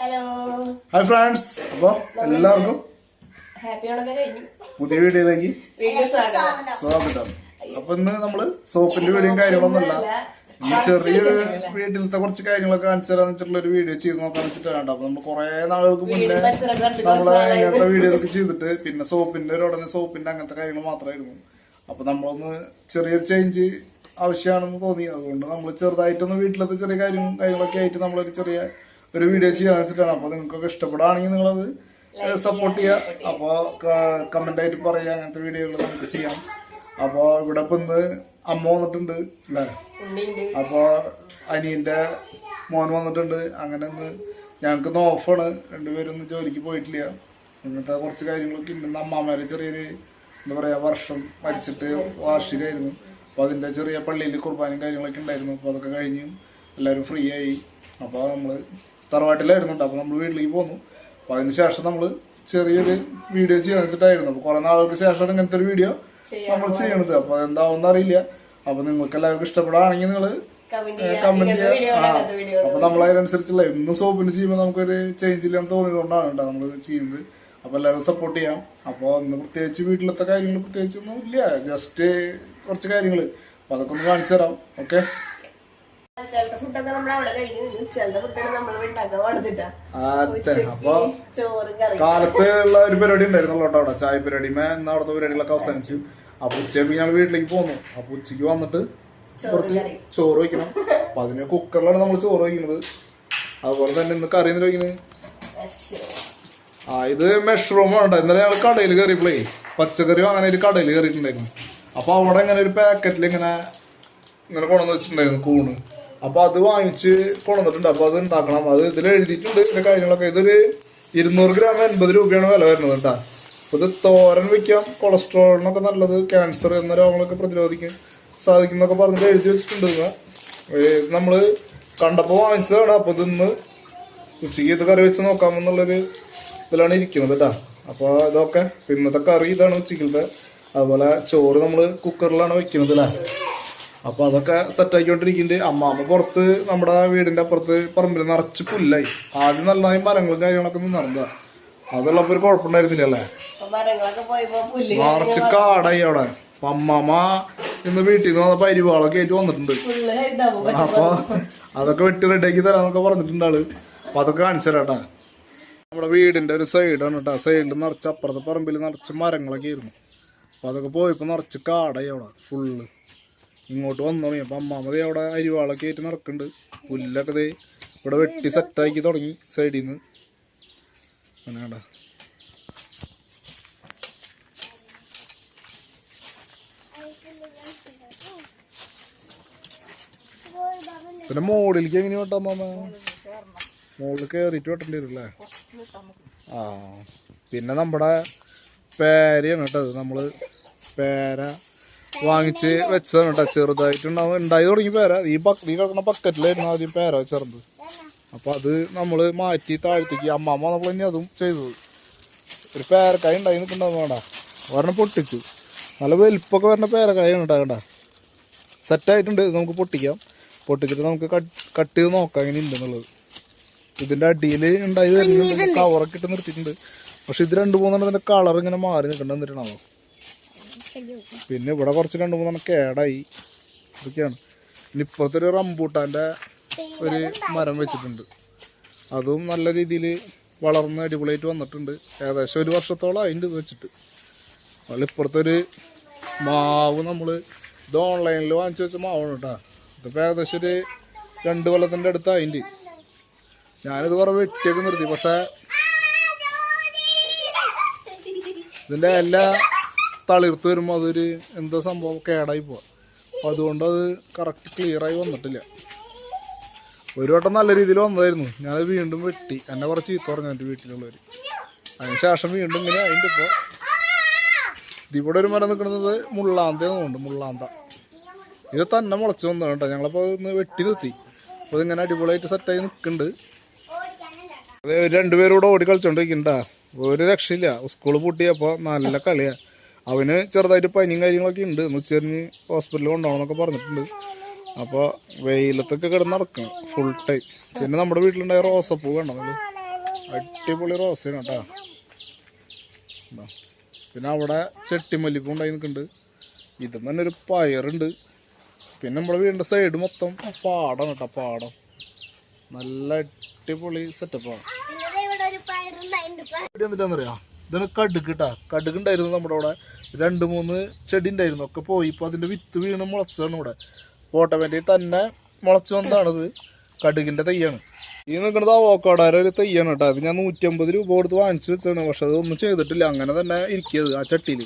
Hello hi friends അപ്പോൾ എല്ലാവർക്കും happy ഓണൊക്കെ കഴിഞ്ഞു. പുതിയ വീഡിയോയിലേക്ക് വീഡിയോ സ്വാഗതം. അപ്പൊ ഇന്ന് നമ്മൾ സോപ്പിന്റെ വീഡിയോയും കാര്യങ്ങളൊന്നുമല്ല ചെറിയൊരു വീട്ടിലത്തെ കുറച്ച് കാര്യങ്ങളൊക്കെ കാണിച്ചു തരാന്ന് വെച്ചിട്ടുള്ള ഒരു വീഡിയോ ചെയ്ത് നോക്കാൻ വെച്ചിട്ടാണ് അപ്പൊ നമ്മൾ കുറെ നാളുകൾക്ക് മുന്നേ നമ്മളെ അങ്ങനത്തെ വീഡിയോ ഒക്കെ ചെയ്തിട്ട് പിന്നെ സോപ്പിന്റെ ഒരു ഉടനെ സോപ്പിന്റെ അങ്ങനത്തെ കാര്യങ്ങൾ മാത്രമായിരുന്നു. അപ്പൊ നമ്മളൊന്ന് ചെറിയൊരു ചേഞ്ച് ആവശ്യമാണെന്ന് തോന്നി. അതുകൊണ്ട് നമ്മൾ ചെറുതായിട്ടൊന്ന് വീട്ടിലത്തെ ചെറിയ കാര്യങ്ങളും കാര്യങ്ങളൊക്കെ ആയിട്ട് നമ്മളൊരു ചെറിയ ഒരു വീഡിയോ ചെയ്യാൻ വെച്ചിട്ടാണ് അപ്പൊ നിങ്ങൾക്കൊക്കെ ഇഷ്ടപ്പെടുകയാണെങ്കിൽ നിങ്ങളത് സപ്പോർട്ട് ചെയ്യുക അപ്പോൾ കമന്റ് ആയിട്ട് പറയുക അങ്ങനത്തെ വീഡിയോകൾ നമുക്ക് ചെയ്യാം. അപ്പോൾ ഇവിടെ ഇപ്പൊ ഇന്ന് അമ്മ വന്നിട്ടുണ്ട് അല്ലേ? അപ്പോൾ അനിയന്റെ മോൻ വന്നിട്ടുണ്ട്. അങ്ങനെ ഒന്ന് ഞങ്ങൾക്ക് ഇന്ന് ഓഫാണ്. രണ്ടുപേരും ഒന്നും ജോലിക്ക് പോയിട്ടില്ല. ഇങ്ങനത്തെ കുറച്ച് കാര്യങ്ങളൊക്കെ ഉണ്ട് ഇന്ന് അമ്മാമ്മേരെ ചെറിയൊരു എന്താ പറയാ വർഷം മരിച്ചിട്ട് വാർഷികമായിരുന്നു അപ്പോൾ അതിന്റെ ചെറിയ പള്ളിയിൽ കുർബാനയും കാര്യങ്ങളൊക്കെ ഉണ്ടായിരുന്നു. അപ്പോൾ അതൊക്കെ കഴിഞ്ഞു എല്ലാവരും ഫ്രീ ആയി. അപ്പോൾ നമ്മൾ തറവാട്ടിലായിരുന്നു അപ്പോൾ നമ്മൾ വീട്ടിലേക്ക് പോന്നു. അപ്പോൾ അതിന് ശേഷം നമ്മൾ ചെറിയൊരു വീഡിയോ ചെയ്യാൻ വെച്ചിട്ടായിരുന്നു. അപ്പോൾ കുറേ നാളുകൾക്ക് ശേഷമാണ് ഇങ്ങനത്തെ ഒരു വീഡിയോ നമ്മൾ ചെയ്യണത്. അപ്പോൾ എന്താവുമെന്ന് അറിയില്ല. അപ്പോൾ നിങ്ങൾക്ക് എല്ലാവർക്കും ഇഷ്ടപ്പെടുകയാണെങ്കിൽ നിങ്ങൾ കമന്റ് അപ്പൊ നമ്മൾ അതിനനുസരിച്ചുള്ള എന്നും സോപ്പിന് ചെയ്യുമ്പോൾ നമുക്കൊരു ചേഞ്ച് ഇല്ലാന്ന് തോന്നിയതുകൊണ്ടാണ് കേട്ടോ നമ്മൾ ചെയ്യുന്നത്. അപ്പൊ എല്ലാവരും സപ്പോർട്ട് ചെയ്യാം. അപ്പോൾ ഇന്ന് പ്രത്യേകിച്ച് വീട്ടിലത്തെ കാര്യങ്ങൾ പ്രത്യേകിച്ച് ഒന്നും ഇല്ല. ജസ്റ്റ് കുറച്ച് കാര്യങ്ങൾ അപ്പൊ അതൊക്കെ ഒന്ന് കാണിച്ചു തരാം ഓക്കെ ചിലത്തെ ഫുഡൊക്കെ നമ്മൾ അവിടെ കഴിഞ്ഞു. ചിലത്തെ ഫുഡാണ് നമ്മൾ ഉണ്ടാക്കാൻ പാടുന്നിട്ടാ അപ്പൊ ചോറും കറി കാലത്ത് ഉള്ള ഒരു പരിപാടി ഉണ്ടായിരുന്നല്ലോ അവിടെ. ചായ പരിപാടി. ഇന്ന് അവിടുത്തെ പരിപാടികളൊക്കെ അവസാനിച്ചു. അപ്പൊ ഉച്ചയ്ക്ക് ഞങ്ങൾ വീട്ടിലേക്ക് പോന്നു. അപ്പൊ ഉച്ചയ്ക്ക് വന്നിട്ട് കുറച്ച് ചോറ് വയ്ക്കണം. അപ്പൊ അതിന് കുക്കറിലാണ് നമ്മൾ ചോറ് വയ്ക്കുന്നത്. അതുപോലെ തന്നെ ഇന്ന് കറി എന്തിനാ വയ്ക്കുന്നത്? ആ ഇത് മെഷ്റൂം ആണ് ഇന്നലെ ഞങ്ങൾ കടയിൽ കയറിയപ്പോഴേ പച്ചക്കറി അങ്ങനെ ഒരു കടയിൽ കയറിയിട്ടുണ്ടായിരുന്നു. അപ്പൊ അവിടെ ഇങ്ങനെ ഒരു പാക്കറ്റിൽ ഇങ്ങനെ ഇങ്ങനെ കൊണ്ടുവന്ന് വെച്ചിട്ടുണ്ടായിരുന്നു കൂണ്. അപ്പോൾ അത് വാങ്ങിച്ച് കൊണ്ടുവന്നിട്ടുണ്ട്. അപ്പോൾ അത് ഉണ്ടാക്കണം. അത് ഇതിൽ എഴുതിയിട്ടുണ്ട് ഇതിന്റെ കാര്യങ്ങളൊക്കെ. ഇതൊരു ഇരുന്നൂറ് ഗ്രാം എൺപത് രൂപയാണ് വില വരുന്നത് കേട്ടാ. അപ്പൊ ഇത് തോരൻ വെക്കാം. കൊളസ്ട്രോളിനൊക്കെ നല്ലത്. ക്യാൻസർ എന്ന രോഗങ്ങളൊക്കെ പ്രതിരോധിക്കാൻ സാധിക്കും എന്നൊക്കെ പറഞ്ഞിട്ട് എഴുതി വെച്ചിട്ടുണ്ട് നമ്മൾ കണ്ടപ്പോൾ വാങ്ങിച്ചതാണ്. അപ്പോൾ ഇതിന്ന് ഉച്ചയ്ക്ക് ഇത് കറി വെച്ച് നോക്കാമെന്നുള്ളൊരു ഇതിലാണ് ഇരിക്കുന്നത് കേട്ടോ. അപ്പോൾ ഇതൊക്കെ ഇന്നത്തെ കറി ഇതാണ് ഉച്ചയ്ക്കത്തെ അതുപോലെ ചോറ് നമ്മൾ കുക്കറിലാണ് വെക്കുന്നത് അല്ലേ? അപ്പോൾ അതൊക്കെ സെറ്റ് ആക്കിക്കൊണ്ടിരിക്കുന്നുണ്ട് അമ്മാമ്മ പുറത്ത് നമ്മുടെ വീടിന്റെ അപ്പുറത്ത് പറമ്പിൽ നിറച്ച് പുല്ലായി. ആദ്യം നന്നായി മരങ്ങളും കാര്യങ്ങളൊക്കെ നടന്നതാ അതുള്ളപ്പോൾ ഒരു കുഴപ്പമുണ്ടായിരുന്നില്ല അല്ലേ? നിറച്ച് കാടായി അവിടെ. അപ്പൊ അമ്മാമ്മ ഇന്ന് വീട്ടിൽ നിന്ന് വന്നപ്പോ അരിവാളൊക്കെ ആയിട്ട് വന്നിട്ടുണ്ട്. അപ്പൊ അതൊക്കെ വെട്ടി റെഡിയാക്കി തരാന്നൊക്കെ പറഞ്ഞിട്ടുണ്ട് ആൾ. അപ്പൊ അതൊക്കെ കാണിച്ചു തരാട്ടാ. നമ്മുടെ വീടിന്റെ ഒരു സൈഡാണ് കേട്ടോ സൈഡിൽ നിറച്ച് അപ്പുറത്തെ പറമ്പിൽ നിറച്ച് മരങ്ങളൊക്കെ ആയിരുന്നു. അപ്പൊ അതൊക്കെ പോയപ്പോ നിറച്ച് കാടായി അവിടെ. ഫുള്ള് ഇങ്ങോട്ട് വന്നു തുടങ്ങി. അപ്പം അമ്മാമതി അവിടെ അരിവാളൊക്കെ ആയിട്ട് നടക്കുന്നുണ്ട്. പുല്ലൊക്കെ ദേ ഇവിടെ വെട്ടി സെറ്റാക്കി തുടങ്ങി സൈഡിൽ നിന്ന് അങ്ങനെ പിന്നെ മോളിലേക്ക് എങ്ങനെ വെട്ടാ മാമ മോളിൽ കയറിയിട്ട് വെട്ടേണ്ടി വരും അല്ലേ ആ പിന്നെ നമ്മുടെ പേരയാണ് കേട്ടോ നമ്മൾ പേര വാങ്ങിച്ച് വെച്ചതാണ് കേട്ടോ ചെറുതായിട്ടുണ്ടാവും. ഉണ്ടായി തുടങ്ങി പേര. ഈ ബക്ക് ഈ കിടക്കുന്ന ബക്കറ്റിലായിരുന്നു ആദ്യം പേര വെച്ചിരുന്നത്. അപ്പൊ അത് നമ്മൾ മാറ്റി താഴ്ത്തേക്ക് അമ്മാമ്മ നമ്മൾ തന്നെ അതും ചെയ്തത്. ഒരു പേരക്കായ ഉണ്ടായി നിൽക്കണ്ടാവും വേണ്ട ഒരെണ്ണം പൊട്ടിച്ചു. നല്ല വലിപ്പൊക്കെ വരുന്ന പേരക്കായാണ് ഉണ്ടാകണ്ട സെറ്റായിട്ടുണ്ട് ഇത് നമുക്ക് പൊട്ടിക്കാം. പൊട്ടിച്ചിട്ട് നമുക്ക് കട്ട് ചെയ്ത് നോക്കാം ഇങ്ങനെ ഉണ്ടെന്നുള്ളത്. ഇതിന്റെ അടിയിൽ ഉണ്ടായി വരുന്നുണ്ട്. കവറൊക്കെ ഇട്ട് നിർത്തിയിട്ടുണ്ട്. പക്ഷെ ഇത് രണ്ട് മൂന്നെണ്ണം ഇതിന്റെ കളർ ഇങ്ങനെ മാറി നിൽക്കണ്ട എന്നിട്ടാണോ പിന്നെ ഇവിടെ കുറച്ച് രണ്ട് മൂന്നെണ്ണം കേടായി. ഇതൊക്കെയാണ്. ഇനി ഇപ്പുറത്തൊരു റംബൂട്ടാന്റെ ഒരു മരം വെച്ചിട്ടുണ്ട്. അതും നല്ല രീതിയിൽ വളർന്ന് അടിപൊളിയായിട്ട് വന്നിട്ടുണ്ട്. ഏകദേശം ഒരു വർഷത്തോളം അതിന്റെ ഇത് വെച്ചിട്ട്. നമ്മളിപ്പുറത്തൊരു മാവ് നമ്മൾ ഇത് ഓൺലൈനിൽ വാങ്ങിച്ചു വെച്ച മാവാണ് കേട്ടോ. ഇതിപ്പോൾ ഏകദേശം ഒരു രണ്ട് കൊല്ലത്തിന്റെ അടുത്ത് അതിന്റെ ഞാനിത് കുറേ വെട്ടിയൊക്കെ നിർത്തി. പക്ഷേ ഇതിന്റെ എല്ലാ തളിർത്ത് വരുമ്പോൾ അതൊരു എന്താ സംഭവം കേടായി പോവാം. അപ്പോൾ അതുകൊണ്ട് അത് കറക്റ്റ് ക്ലിയറായി വന്നിട്ടില്ല. ഒരു വട്ടം നല്ല രീതിയിൽ വന്നതായിരുന്നു. ഞാനത് വീണ്ടും വെട്ടി. എന്നെ കുറച്ച് ചീത്ത പറഞ്ഞു എന്റെ വീട്ടിലുള്ളവർ അതിനുശേഷം വീണ്ടും ഇങ്ങനെ അതിന്റെ ഇപ്പോൾ ഇതിവിടെ ഒരു മരം നിൽക്കുന്നത് മുള്ളാന്ത എന്നുണ്ട് മുള്ളാന്ത. ഇത് തന്നെ മുളച്ച് വന്നതാണ് കേട്ടോ. ഞങ്ങളപ്പോൾ ഒന്ന് വെട്ടി നിർത്തി. അപ്പോൾ ഇതിങ്ങനെ അടിപൊളിയായിട്ട് സെറ്റായി നിൽക്കുന്നുണ്ട് അതെ രണ്ടുപേരും കൂടെ ഓടി കളിച്ചോണ്ടിരിക്കണ്ട. ഒരു രക്ഷയില്ല. സ്കൂൾ പൂട്ടിയപ്പോൾ നല്ല കളിയാ. അവന് ചെറുതായിട്ട് പനിയും കാര്യങ്ങളൊക്കെ ഉണ്ട്. ഉച്ചരിഞ്ഞ് ഹോസ്പിറ്റലിൽ കൊണ്ടുപോകണമെന്നൊക്കെ പറഞ്ഞിട്ടുണ്ട്. അപ്പോൾ വെയിലത്തൊക്കെ കിടന്ന് നടക്കണം. ഫുൾ ടൈം പിന്നെ നമ്മുടെ വീട്ടിലുണ്ടായ റോസപ്പൂ നമ്മൾ അടിപൊളി റോസയാണ് കേട്ടോ. പിന്നെ അവിടെ ചെട്ടിമല്ലിപ്പൂ ഉണ്ടായി നിൽക്കുന്നുണ്ട്. ഇതും തന്നെ ഒരു പയറുണ്ട്. പിന്നെ നമ്മുടെ വീടിന്റെ സൈഡ് മൊത്തം പാടാണ് കേട്ടോ പാടം. നല്ല അടിപൊളി സെറ്റപ്പാണ് എന്നിട്ടാന്നറിയാ ഇതാണ് കടുക്ക് കേട്ടാ. കടുക് ഉണ്ടായിരുന്നു നമ്മുടെ അവിടെ. രണ്ട് മൂന്ന് ചെടി ഉണ്ടായിരുന്നു ഒക്കെ പോയി. ഇപ്പോൾ അതിന്റെ വിത്ത് വീണ് മുളച്ചതാണ് ഇവിടെ. ഓട്ടോമാറ്റിക് തന്നെ മുളച്ചു വന്നതാണത്. കടുകിന്റെ തയ്യാണ് ഈ നിൽക്കുന്നത് അവോക്കാടാര ഒരു തയ്യാണ് കേട്ടോ. അത് ഞാൻ നൂറ്റമ്പത് രൂപ കൊടുത്ത് വാങ്ങിച്ചു വെച്ചാണ്. പക്ഷെ അതൊന്നും ചെയ്തിട്ടില്ല. അങ്ങനെ തന്നെ ഇരിക്കിയത് ആ ചട്ടിയിൽ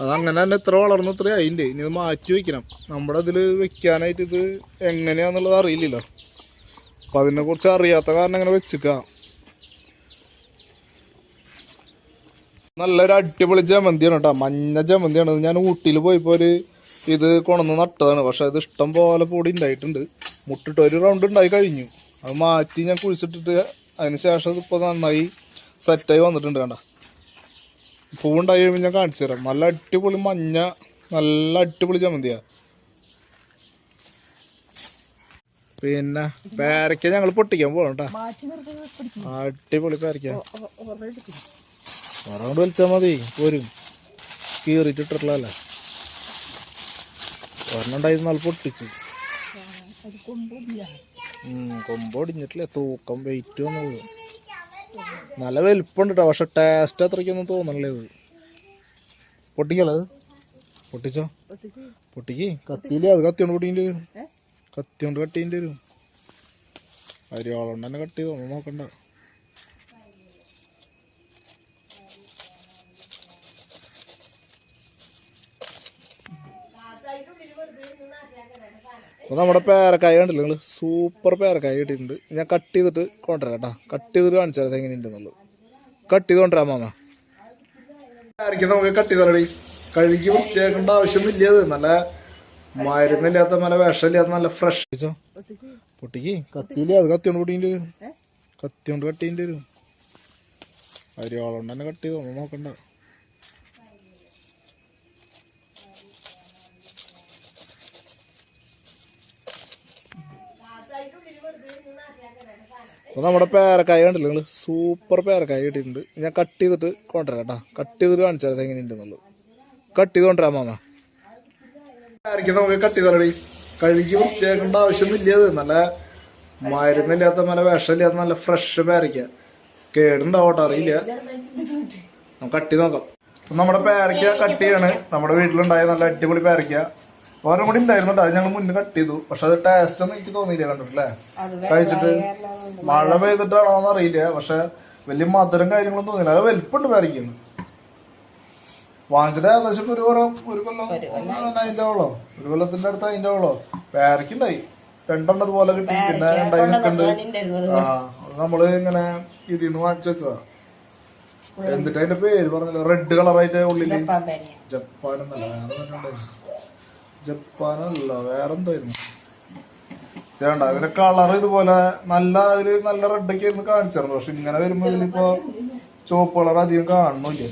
അത് അങ്ങനെ തന്നെ ഇത്ര വളർന്ന് ഇത്ര അതിന്റെ ഇനി ഇത് മാറ്റി വയ്ക്കണം നമ്മുടെ ഇതിൽ വെക്കാനായിട്ട് ഇത് എങ്ങനെയാണെന്നുള്ളത് അറിയില്ലല്ലോ. അപ്പം അതിനെക്കുറിച്ച് അറിയാത്ത കാരണം അങ്ങനെ വെച്ചിക്കാം. നല്ലൊരു അടിപൊളി ജമന്തിയാണ് കേട്ടോ. മഞ്ഞ ജമന്തിയാണ്. ഞാൻ ഊട്ടിയിൽ പോയപ്പോൾ ഒരു ഇത് കൊണന്ന് നട്ടതാണ്. പക്ഷെ അത് ഇഷ്ടം പോലെ പൊടി ഉണ്ടായിട്ടുണ്ട്. മുട്ടിട്ട് ഒരു റൗണ്ട് ഉണ്ടായി കഴിഞ്ഞു. അത് മാറ്റി ഞാൻ കുഴിച്ചിട്ടിട്ട് അതിന് ശേഷം ഇപ്പോൾ നന്നായി സെറ്റായി വന്നിട്ടുണ്ട് കണ്ട. പൂവുണ്ടായി കഴിയുമ്പോൾ ഞാൻ കാണിച്ചു തരാം. നല്ല അടിപൊളി മഞ്ഞ നല്ല അടിപൊളി ജമന്തിയാണ് പിന്നെ പേരയ്ക്ക ഞങ്ങൾ പൊട്ടിക്കാൻ പോകണം കേട്ടോ. അടിപൊളി പേരയ്ക്ക ഒരാണ്ട് വലിച്ചാൽ മതി. പോരും. കീറിട്ടിട്ടുള്ളതല്ലേ ഒരെണ്ണണ്ടായി നല്ല പൊട്ടിച്ചു. കൊമ്പൊടിഞ്ഞിട്ടില്ലേ തൂക്കം വെയിറ്റ് വന്നത് നല്ല വലിപ്പമുണ്ട് കേട്ടോ പക്ഷെ ടേസ്റ്റ് അത്രയ്ക്കൊന്നും തോന്നണില്ല ഇത്. പൊട്ടിക്കല്ലത് പൊട്ടിച്ചോ? പൊട്ടിക്ക്? കത്തിയില്ലേ? അത് കത്തി കൊണ്ട് പൊട്ടിന്റെ വരും. കത്തി കൊണ്ട് കട്ടിന്റെ വരും. അരിയോളം തന്നെ കട്ട് ചെയ്തോ നോക്കണ്ട. അപ്പോൾ നമ്മുടെ പേരക്കായ കണ്ടില്ല നിങ്ങൾ സൂപ്പർ പേരക്കായ കിട്ടിയിട്ടുണ്ട്. ഞാൻ കട്ട് ചെയ്തിട്ട് കൊണ്ടുവരാം കേട്ടോ. കട്ട് ചെയ്തിട്ട് കാണിച്ചു തരാം എങ്ങനെയുണ്ടെന്നുള്ളത് കട്ട് ചെയ്ത് കൊണ്ടുവരാം മാമ. പേരയ്ക്ക് നമുക്ക് കട്ട് ചെയ്തോളി കഴുകി വൃത്തിയാക്കേണ്ട ആവശ്യമൊന്നുമില്ല അത് നല്ല മരുന്നില്ലാത്ത നല്ല വിഷമില്ലാത്ത നല്ല ഫ്രഷ് പൊട്ടിക്ക്. കത്തിയില്ല? അത് കത്തി കൊണ്ട് പൊട്ടിന്റെ വരും. കത്തി കൊണ്ട് ചെയ്യേണ്ടി വരും അരിയോളം തന്നെ കട്ട് ചെയ്തോളൂ നോക്കണ്ട. അപ്പോൾ നമ്മുടെ പേരക്കായ കണ്ടില്ല നിങ്ങൾ സൂപ്പർ പേരക്കായ കിട്ടിയിട്ടുണ്ട്. ഞാൻ കട്ട് ചെയ്തിട്ട് കൊണ്ടുവരാം കേട്ടോ. കട്ട് ചെയ്തിട്ട് കാണിച്ചു തരാം എങ്ങനെയുണ്ടെന്നുള്ളത്. കട്ട് ചെയ്ത് കൊണ്ടുവരാം മാമ. പേരയ്ക്ക് നമുക്ക് കട്ട് ചെയ്ത് തരണേ കഴുകി വൃത്തിയാക്കേണ്ട ആവശ്യമൊന്നുമില്ല അത് നല്ല മരുന്നില്ലാത്ത നല്ല വിഷമില്ലാത്ത നല്ല ഫ്രഷ് പേരക്ക കേടുണ്ടാവട്ടെ അറിയില്ല. നമുക്ക് കട്ട് ചെയ്ത് നോക്കാം. നമ്മുടെ പേരക്ക കട്ട് ചെയ്യാണ്. നമ്മുടെ വീട്ടിലുണ്ടായ നല്ല അടിപൊളി പേരയ്ക്ക. ഓരോ കൂടി ഉണ്ടായിരുന്നു അത് ഞങ്ങൾ മുന്നേ കട്ട് ചെയ്തു. പക്ഷെ അത് ടേസ്റ്റ് ഒന്നും എനിക്ക് തോന്നിയില്ല കണ്ടിട്ടില്ലേ? കഴിച്ചിട്ട് മഴ പെയ്തിട്ടാണോ എന്ന് അറിയില്ല. പക്ഷെ വലിയ മധുരം കാര്യങ്ങളൊന്നും തോന്നിയില്ല. അത് വലിപ്പുണ്ട് പേരയ്ക്കാണ് വാങ്ങിച്ചിട്ട് ഏകദേശം ഒരു കൊല്ലം ഒരു കൊല്ലം അതിന്റെ ആവളോ ഒരു കൊല്ലത്തിന്റെ അടുത്ത് അതിന്റെ ആവളോ പേരക്കുണ്ടായി രണ്ടെണ്ണം അതുപോലെ കിട്ടി. പിന്നെ ഉണ്ടായി നിൽക്കുന്നുണ്ട് ആ അത് നമ്മൾ ഇങ്ങനെ ഇതിൽ നിന്ന് വാങ്ങിച്ചു വെച്ചതാ. എന്നിട്ട് അതിന്റെ പേര് പറഞ്ഞല്ലോ. റെഡ് കളറായിട്ട് ഉള്ളിൽ. ജപ്പാൻ എന്നല്ല വേറെ തന്നെ ഉണ്ടായിരുന്നു ജപ്പാനല്ല വേറെന്തായിരുന്നു? ഇതേണ്ട അതിന്റെ കളർ ഇതുപോലെ നല്ല അതിൽ നല്ല റെഡൊക്കെ ആയിരുന്നു കാണിച്ചിരുന്നു പക്ഷെ ഇങ്ങനെ വരുമ്പോ ഇതിലിപ്പോ ചുവപ്പ് കളർ അധികം കാണുന്നില്ല.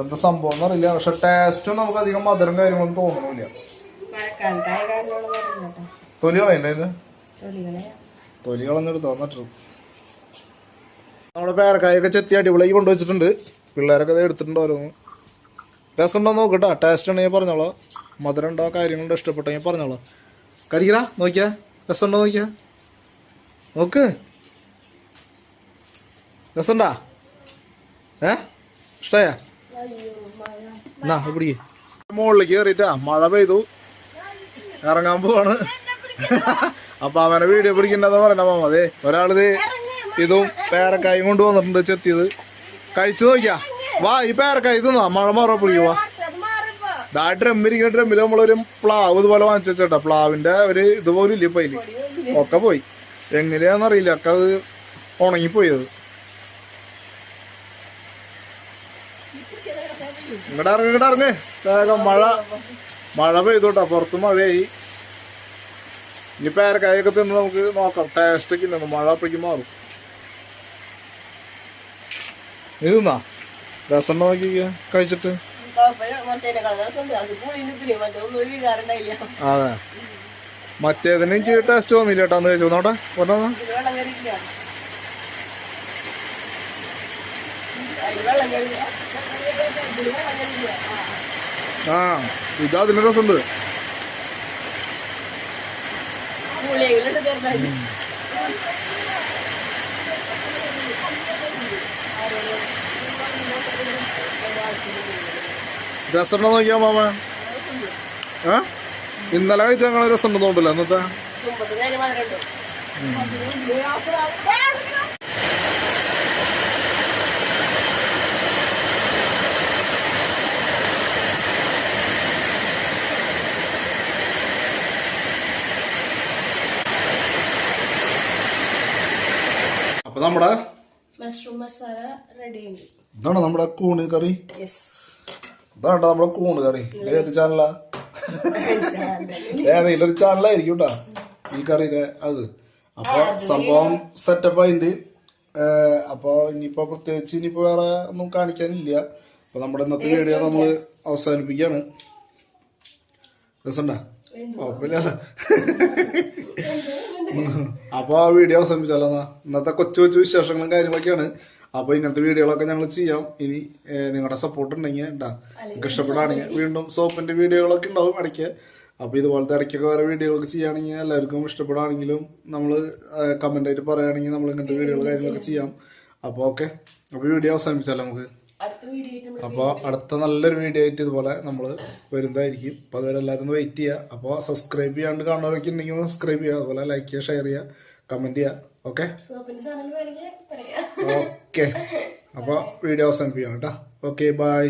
എന്താ സംഭവം എന്നറിയില്ല. പക്ഷെ ടേസ്റ്റും നമുക്ക് അധികം മധുരം കാര്യങ്ങളൊന്നും തോന്നണില്ല തൊലി കളയണ്ടേ തൊലി കളഞ്ഞെടുത്ത് തോന്നിട്ടു നമ്മുടെ പേരക്കായൊക്കെ ചെത്തി അടിപൊളിയായി കൊണ്ടുവച്ചിട്ടുണ്ട്. പിള്ളേരൊക്കെ അത് എടുത്തിട്ടുണ്ടോ ഓരോന്ന്. രസമുണ്ടോ നോക്കട്ടാ ടേസ്റ്റ് ഉണ്ടെങ്കിൽ പറഞ്ഞോളോ. മധുരം ഉണ്ടോ കാര്യങ്ങളുണ്ടോ ഇഷ്ടപ്പെട്ടെങ്കിൽ പറഞ്ഞോളോ. കരിക്കടാ നോക്കിയാ. രസമുണ്ടോ നോക്കിയാ. നോക്ക്. രസമുണ്ടാ? ഏ? ഇഷ്ടയാ? എന്നാ ഇവിടെ മുകളിലേക്ക് കയറിയിട്ടാ. മഴ പെയ്തു. ഇറങ്ങാൻ പോവാണ്. അപ്പൊ അവനെ വീഡിയോ പിടിക്കണ്ടെന്ന് പറയണ മാമ അതെ ഒരാളിത് ഇതും പേരക്കായും കൊണ്ട് വന്നിട്ടുണ്ട് ചെത്തിയത്. കഴിച്ചു നോക്കിയാ? വാ ഇപ്പൊ പേരക്കായ ഇത് മഴ മാറ പിടിക്കുക വാ. ദാ ഡ്രമ്മിരിക്കുന്ന ഡ്രമ്മിൽ നമ്മളൊരു പ്ലാവ് ഇതുപോലെ വാങ്ങിച്ചേട്ടാ പ്ലാവിന്റെ ഒരു ഇതുപോലും ഇല്ല ഇപ്പൊ അതിൽ. ഒക്കെ പോയി. എങ്ങനെയാന്നറിയില്ല ഒക്കെ അത് ഉണങ്ങിപ്പോയത്. ഇങ്ങോട്ട് ഇറങ്ങി ഇങ്ങോട്ട് ഇറങ്ങ്. വേഗം മഴ മഴ പെയ്തോട്ടാ. പുറത്ത് മഴയായി. ഇനി പേരക്കായൊക്കെ തിന്ന് നമുക്ക് നോക്കാം. ടേസ്റ്റ് ഒക്കെ ഉണ്ടെന്ന് മഴ അപ്പോഴേക്കും മാറും. ഇതെന്നാ രസം നോക്കി കഴിച്ചിട്ട് അത് ഒന്നും മറ്റേതിന് എനിക്ക് ടേസ്റ്റ് തോന്നില്ല കേട്ടോ അന്ന് കഴിച്ചു നോട്ടെ കഴിയില്ല ആ. ഇതാ അതിന് രസമുണ്ട്. Thank ചെറുതായി രസമുണ്ടോ നോക്കിയാ മാമ? ഏ ഇന്നലെ കഴിച്ച ഞങ്ങൾ രസമുണ്ടെന്ന് തോന്നില്ല ഇന്നത്തെ? അപ്പൊ നമ്മുടെ മഷ്റൂം മസാല റെഡി ഉണ്ട്. ഇതാണ് നമ്മുടെ കൂണ് കറി? ഇതാണ് നമ്മുടെ കൂണ് കറി? ഏത് ചാനലാ? ഏതെങ്കിലും ഒരു ചാനലായിരിക്കും കേട്ടോ ഈ കറിയുടെ അത്. അപ്പൊ സംഭവം സെറ്റപ്പ് ആയിട്ട് അപ്പൊ ഇനിയിപ്പോ പ്രത്യേകിച്ച് ഇനിയിപ്പോ വേറെ ഒന്നും കാണിക്കാനില്ല. അപ്പൊ നമ്മുടെ ഇന്നത്തെ വീഡിയോ നമ്മൾ അവസാനിപ്പിക്കാണ്. രസണ്ട? കുഴപ്പമില്ല അപ്പൊ ആ വീഡിയോ അവസാനിപ്പിച്ചാലോ എന്നാ? ഇന്നത്തെ കൊച്ചു കൊച്ചു വിശേഷങ്ങളും കാര്യങ്ങളൊക്കെയാണ്. അപ്പൊ ഇങ്ങനത്തെ വീഡിയോകളൊക്കെ ഞങ്ങൾ ചെയ്യാം. ഇനി നിങ്ങളുടെ സപ്പോർട്ട് ഉണ്ടെങ്കിൽ ഉണ്ടാ നിങ്ങൾക്ക് ഇഷ്ടപ്പെടുകയാണെങ്കിൽ വീണ്ടും സോപ്പിന്റെ വീഡിയോകളൊക്കെ ഉണ്ടാവും ഇടയ്ക്ക്. അപ്പൊ ഇതുപോലത്തെ ഇടയ്ക്കൊക്കെ വേറെ വീഡിയോകളൊക്കെ ചെയ്യുകയാണെങ്കിൽ എല്ലാവർക്കും ഇഷ്ടപ്പെടുകയാണെങ്കിലും നമ്മൾ കമന്റ് ആയിട്ട് പറയുകയാണെങ്കിൽ നമ്മൾ ഇങ്ങനത്തെ വീഡിയോകൾ കാര്യങ്ങളൊക്കെ ചെയ്യാം. അപ്പോൾ ഓക്കെ. അപ്പോൾ വീഡിയോ അവസാനിപ്പിച്ചാലോ നമുക്ക്? അപ്പോൾ അടുത്ത നല്ലൊരു വീഡിയോ ആയിട്ട് ഇതുപോലെ നമ്മൾ വരുന്നതായിരിക്കും. അപ്പോൾ അതുവരെ എല്ലാവരും വെയിറ്റ് ചെയ്യുക. അപ്പോൾ സബ്സ്ക്രൈബ് ചെയ്യാണ്ട് കാണുന്നവരൊക്കെ ഉണ്ടെങ്കിൽ സബ്സ്ക്രൈബ് ചെയ്യുക. അതുപോലെ ലൈക്ക് ചെയ്യുക ഷെയർ ചെയ്യുക കമന്റ് ചെയ്യുക. ഓക്കെ? ഓക്കെ. അപ്പോൾ വീഡിയോ അവസാനിപ്പിക്കാം കേട്ടോ. Okay bye